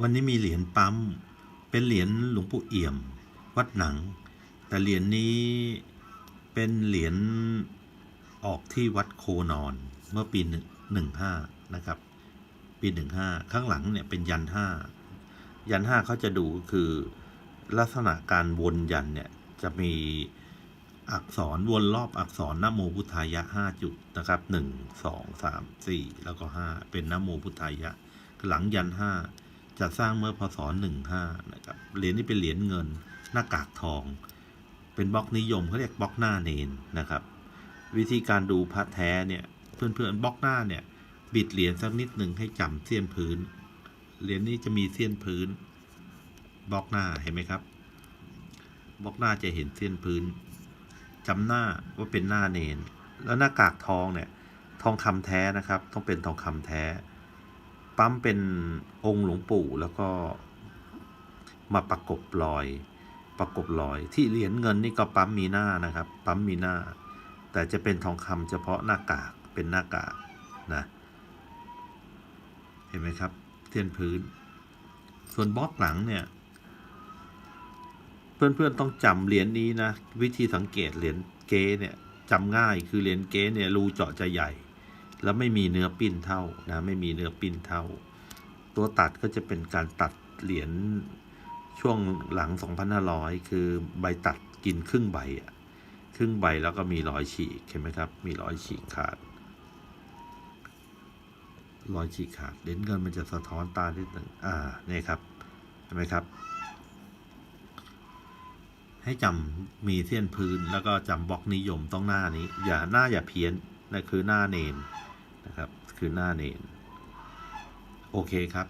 วันนี้มีเหรียญปั๊ม เป็นเหรียญหลวงปู่เอี่ยม วัดหนัง แต่เหรียญนี้เป็นเหรียญออกที่วัดโคนอนเมื่อปีหนึ่งห้านะครับ ปีหนึ่งห้าข้างหลังเนี่ยเป็นยันห้ายันห้าเขาจะดูคือลักษณะการวนยันเนี่ยจะมีอักษรวนรอบอักษรนโมพุทธายะห้าจุดนะครับหนึ่งสองสามสี่แล้วก็ห้าเป็นนโมพุทธายะ หลังยันห้า จะสร้างเมื่อพศหนึ่งห้านะครับ เหรียญนี้เป็นเหรียญเงินหน้ากากทอง เป็นบล็อกนิยมเขาเรียกบล็อกหน้าเนนนะครับ วิธีการดูพระแท้เนี่ยเพื่อนๆบล็อกหน้าเนี่ยบิดเหรียญสักนิดหนึ่งให้จำเสี้ยนพื้น เหรียญนี้จะมีเสี้ยนพื้นบล็อกหน้าเห็นไหมครับบล็อกหน้าจะเห็นเสี้ยนพื้นจำหน้าว่าเป็นหน้าเนน แล้วหน้ากากทองเนี่ย ทองคำแท้นะครับ ต้องเป็นทองคำแท้ ปั๊มเป็นองค์หลวงปู่แล้วก็มาประกบรอย ประกบรอย ที่เหรียญเงินนี่ก็ปั๊มมีหน้านะครับ ปั๊มมีหน้า แต่จะเป็นทองคำเฉพาะหน้ากากเป็นหน้ากากนะเห็นไหมครับ เทียนพื้น ส่วนบล็อกหลังเนี่ย เพื่อนๆต้องจำเหรียญนี้นะ วิธีสังเกตเหรียญเก๊เนี่ยจำง่ายคือเหรียญเก๊เนี่ยรูเจาะจะใหญ่ แล้วไม่มีเนื้อปิ้นเท่านะไม่มีเนื้อปิ้นเท่า ตัวตัดก็จะเป็นการตัดเหรียญช่วงหลัง 2,500 คือใบตัดกินครึ่งใบอะครึ่งใบแล้วก็มีรอยฉีกเห็นไหมครับ มีรอยฉีกขาด รอยฉีกขาดเหรียญเงินมันจะสะท้อนตานิดหนึ่งอ่าเนี่ยครับเห็นไหมครับ ให้จำมีเส้นพื้นแล้วก็จำบล็อกนิยมต้องหน้านี้ อย่าหน้าอย่าเพี้ยน นั่นคือหน้าเนนนะครับ คือหน้าเนนโอเคครับ